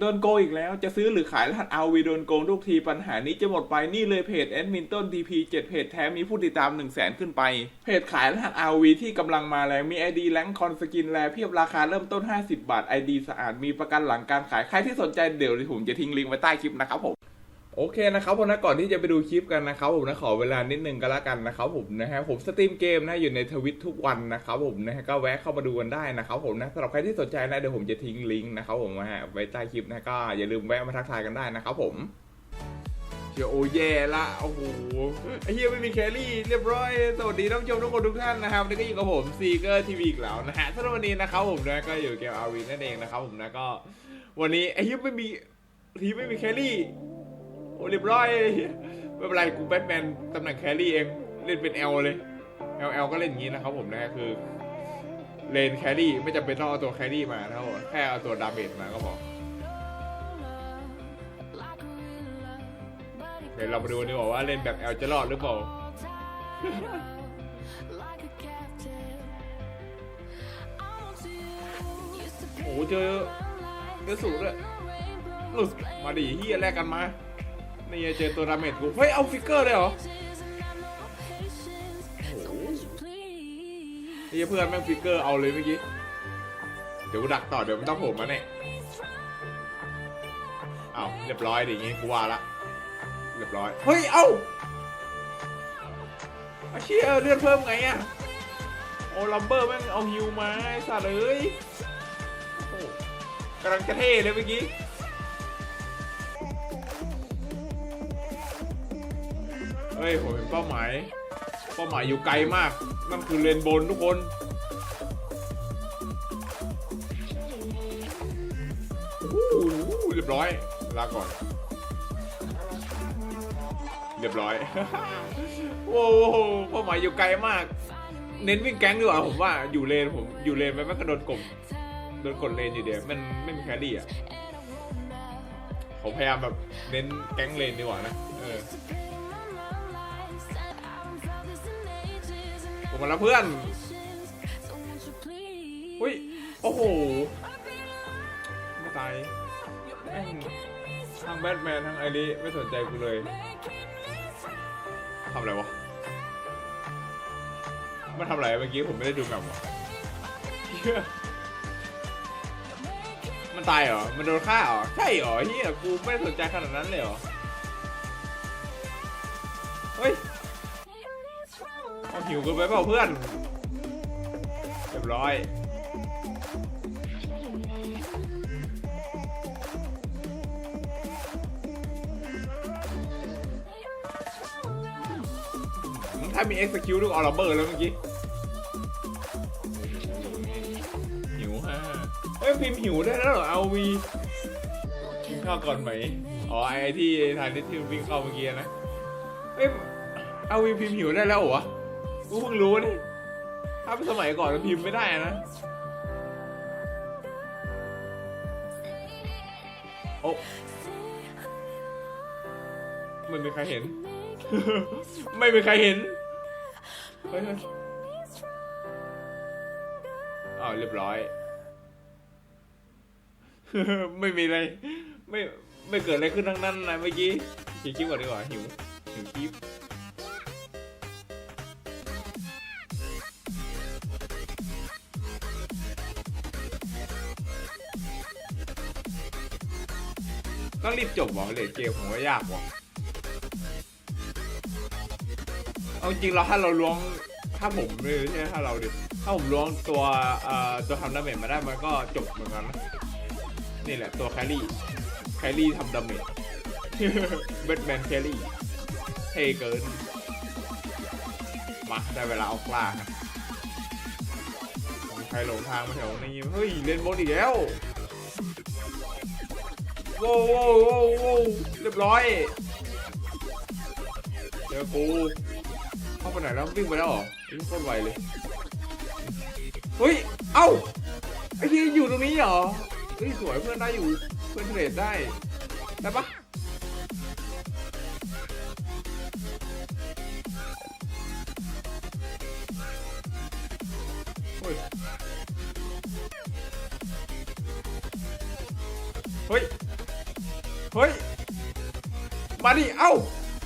โดนโกงอีกแล้วจะซื้อหรือขายรหัส RV โดนโกงทุกทีปัญหานี้จะหมดไปนี่เลยเพจแอดมินต้น TP 7เพจแท้มีผู้ติดตาม 1 0 0 0 0แสนขึ้นไป เพจขายรหัส RV ที่กำลังมาแรงมี ID แลงคอนสกินแลเพียบราคาเริ่มต้น 50 บาท ID สะอาดมีประกันหลังการขายใครที่สนใจเดี๋ยวผมจะทิ้งลิงก์ไว้ใต้คลิปนะครับผม โอเคนะครับผมนะก่อนที่จะไปดูคลิปกันนะครับผมนะขอเวลานิดนึงก็แล้วกันนะครับผมนะฮะผมสตรีมเกมนะอยู่ในทวิตทุกวันนะครับผมนะฮะก็แวะเข้ามาดูกันได้นะครับผมนะสำหรับใครที่สนใจนะเดี๋ยวผมจะทิ้งลิงก์นะครับผมนะฮะไว้ใต้คลิปนะก็อย่าลืมแวะมาทักทายกันได้นะครับผมเชียวโอแย่ละโอ้โหไอ้เหี้ยไม่มีแครี่เรียบร้อยสวัสดีท่านผู้ชมทุกคนทุกท่านนะครับนี่ก็อยู่กับผมซีเกอร์ทีวีอีกแล้วนะฮะสำหรับวันนี้นะครับผมนะก็อยู่เกมอาวีนั่นเองนะครับผมนะก็ วันนี้ไอ้เหี้ยไม่มีทีไม่มีแครี่ เรียบร้อยไม่เป็นไรกูแบทแมนตำแหน่งแครี่เองเล่นเป็นเอลเลยเอลเอลก็เล่นอย่างนี้นะครับผมนะคือเลนแครี่ไม่จำเป็นต้องเอาตัวแครี่มานะครับผมแค่เอาตัวดาเมจมาก็พอเดี๋ยวเรามาดูดีกว่าว่าเล่นแบบเอลจะรอดหรือเปล่าโอ้เจอเจอสูงเลยหลุดมาดิเฮียแลกกันมา นี่เจอตัวดาเมจกูเฮ้ยเอาฟิกเกอร์เลยเหรอโอ้โหนี่เพื่อนแม่งฟิกเกอร์เอาเลยเมื่อกี้ เดี๋ยวกูดักต่อเดี๋ยวมันต้องโผล่มาเนี่ยเอาเรียบร้อยดิอย่างงี้กูว่าละ เรียบร้อย เฮ้ย เอ้าอาเชี่ยเลือดเพิ่มไงอะโอ้ลัมเบอร์แม่งเอาฮิวมาไอ้สัตว์เอ้ยกำลังจะเท่เลยเมื่อกี้ เฮ้ยผมเห็นเป้าหมาย เป้าหมายอยู่ไกลมาก นั่นคือเลนบนทุกคนโอ้โหเรียบร้อย ลาก่อน เรียบร้อยโอ้โหเป้าหมายอยู่ไกลมาก เน้นวิ่งแก๊งดีกว่าผมว่า อยู่เลนผม อยู่เลนไปมันก็โดนกลมโดนกดเลนอยู่เดียว มันไม่มีแครี่อะ ผมพยายามแบบเน้นแก๊งเลนดีกว่านะ เออ ผมมาแล้วเพื่อน อุ้ย โอ้โห ไม่ตายทั้งแบทแมนทั้งไอริไม่สนใจกูเลยทำอะไรวะมันทำอะไรเมื่อกี้ผมไม่ได้ดูแบบวะเหี้ยมันตายเหรอ มันโดนฆ่าเหรอ ใช่เหรอเฮียกูไม่สนใจขนาดนั้นเลยเหรอ เฮ้ย หิวกันไปเปล่าเพื่อนเรียบร้อยถ้ามี execute ลูกออร์เบอร์แล้วเมื่อกี้ หิวฮะเฮ้ยพิมพ์หิวได้แล้วเหรอเอาวีกินข้าวก่อนไหม อ๋อไอที่ทานที่วิ่งเข้าเมื่อกี้นะเฮ้ยเอาวีพิมพ์หิวได้แล้วเหรอ กูเพิ่งรู้นี่ ถ้าเป็นสมัยก่อนมันพิมพ์ไม่ได้นะ โอ้ไม่มีใครเห็น ไม่มีใครเห็น เฮ้ยอ้าวเรียบร้อย ไม่มีอะไร ไม่ ไม่เกิดอะไรขึ้นทั้งนั้นนะเมื่อกี้คิดคลิปก่อนดีกว่าหิวหิวคลิป ต้องรีบจบวะเลดเกมผมว่ายากว่ะเอาจริงเราถ้าเราล้วงถ้าผมไม่ใช่ถ้าเราดิถ้าผมล้วงตัวเอ่อตัวทำดาเมจมาได้มันก็จบเหมือนกันนะนี่แหละตัวแครี่แครี่ทำดาเมจแบทแมนแครี่เท่เกินมาได้เวลาเอกล้าครับใครหลงทางมาแถวนี้เฮ้ยเล่นบนอีกแล้ว ว้วโว้วโว้โว้วเรียบร้อยเจอกูเข้าไปไหนแล้ววิ่งไปแล้วเหรอวิ่งโคตรไวเลยเฮ้ยเอ้าไอ้ที่อยู่ตรงนี้เหรอเฮ้ยสวยเพื่อนได้อยู่เพื่อนเทรดได้ได้ปะเฮ้ยเฮ้ย เฮ้ย มาดิ เอ้า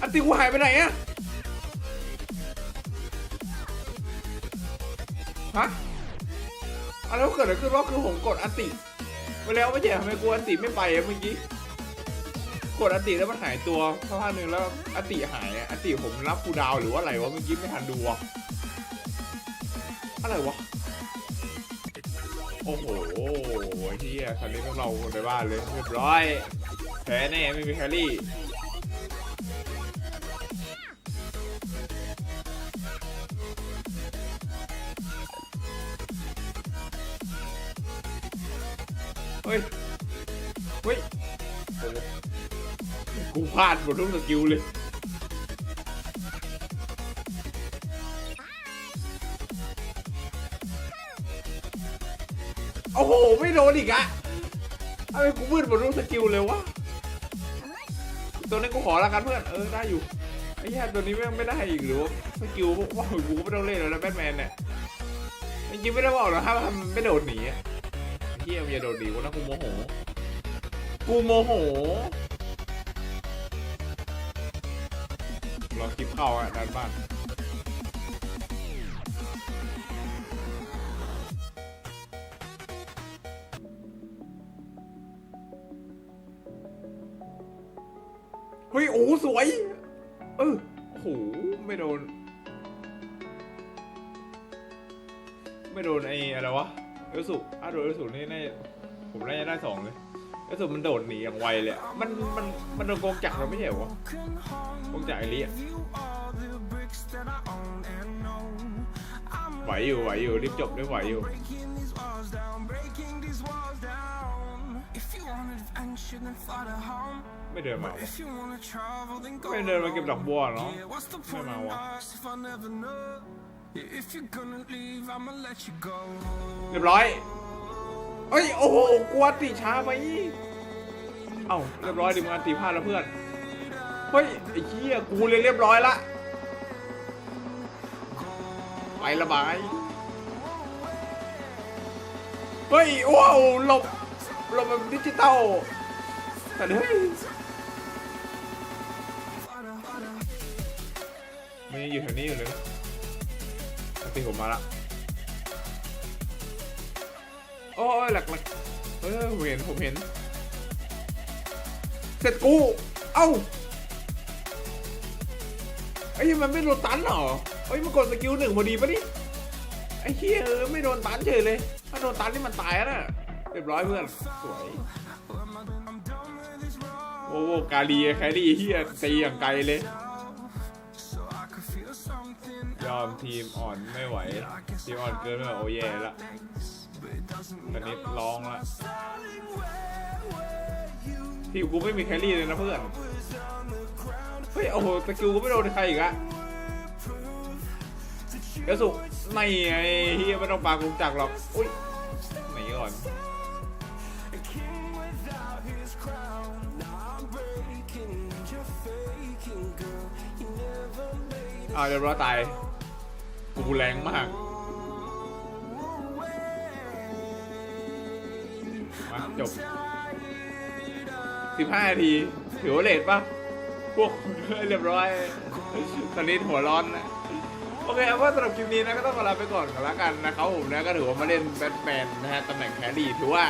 อันติกูหายไปไหนอะฮะอะไรเกิดอะไรขึ้นวะคือผมกดอันติไปแล้วไม่ใช่ทำไมกูอันติไม่ไปอะเมื่อกี้ กดอันติแล้วมันหายตัวสักพักหนึ่งแล้วอันติหายอะอันติผมรับคูดาวหรือว่าอะไรวะเมื่อกี้ไม่ทันดูอะอะไรวะ โอ้โหเฮียคันนี้ต้องเราคนในบ้านเลยเรียบร้อย แพ้แน่ไม่มีแครี่เฮ้ย เฮ้ยโอ้กูพลาดหมดทุกสกิลเลยโอ้โห ไม่โดนอีกอะทำไมกูมืดหมดทุกสกิลเลยวะ ตัวนี้กูขอละกันเพื่อน เออได้อยู่ ไอ้แย่ตัวนี้ไม่ไม่ได้อีกหรือสกิลว่ากูไม่ต้องเล่นแล้วนะแบทแมนเนี่ยจริงๆไม่ได้บอกหรอกถ้ามันไม่โดดหนีเฮียมันจะโดดหนีกูนะกูโมโห กูโมโหรอคลิปเข้าอะด้านบ้าน เฮ้ยโอ้สวย เออโอ้โหไม่โดน ไม่โดนไอ้อะไรวะเอลสุอะโดนเอลสุนี่น่าผมน่าจะได้สองเลยเอลสุมันโดดหนีอย่างไวเลยมันมันมันโดนโกงจักรเราไม่ใช่เหรอวะโกงจักรไอ้ลิอะไหวอยู่ไหวอยู่รีบจบได้ไหวอยู่ ไม่เดินมาวะไม่เดินมาเก็บดอกบัวเนาะไม่มาวะเรียบร้อยเอ้ยโอ้โหกลัวติช้าไปเอ้าเรียบร้อยดิมึงอันติพลาดแล้วเพื่อนเฮ้ยไอ้เหี้ยกูเลยเรียบร้อยละไประบายเฮ้ยว้าวหลบห ลบแบบดิจิตอลแต่เฮ้ยมันยังอยู่แถวนี้อยู่เลยนะติผมมาละโอ้ยหลักหลักเออผมเห็นผมเห็น เสร็จกู เอ้าไอ้ยมันไม่โดนตันหรอเอ้ยมันกดสกิลหนึ่งพอดีปะนี่ไอ้เฮียเออไม่โดนตันเฉยเลย ถ้าโดนตันนี่มันตายแล้วนะ เรียบร้อยเพื่อน สวยโอ้โหกาลีแครี่เฮียตีอย่างไกลเลย ยอมทีมอ่อนไม่ไหว ทีมอ่อนเกินไม่ไหวโอ้แย่ละตอนนี้ร้องละทีมกูไม่มีแครี่เลยนะเพื่อน เฮ้ย โอ้โหสกิลกูไม่โดนใครอีกอะเดี๋ยวสุไม่ไงเฮียไม่ต้องปากุงจักหรอก อุ้ย อาเรียบร้อยตาย กูแรงมาก มาจบ15นาที ถือว่าเลทปะพวกเรียบร้อย ตอนนี้หัวร้อนนะโอเคเอาว่าสำหรับคลิปนี้นะก็ต้องขอลาไปก่อนกันละกันนะครับผมนะก็ถือว่ามาเล่นแบทแมนนะฮะตำแหน่งแครี่ถือว่า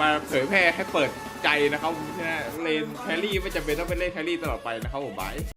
มาเผยแพร่ให้เปิดใจนะครับผมนะเลนแครี่ไม่จำเป็นต้องเป็นเล่นแครี่ตลอดไปนะครับผมบาย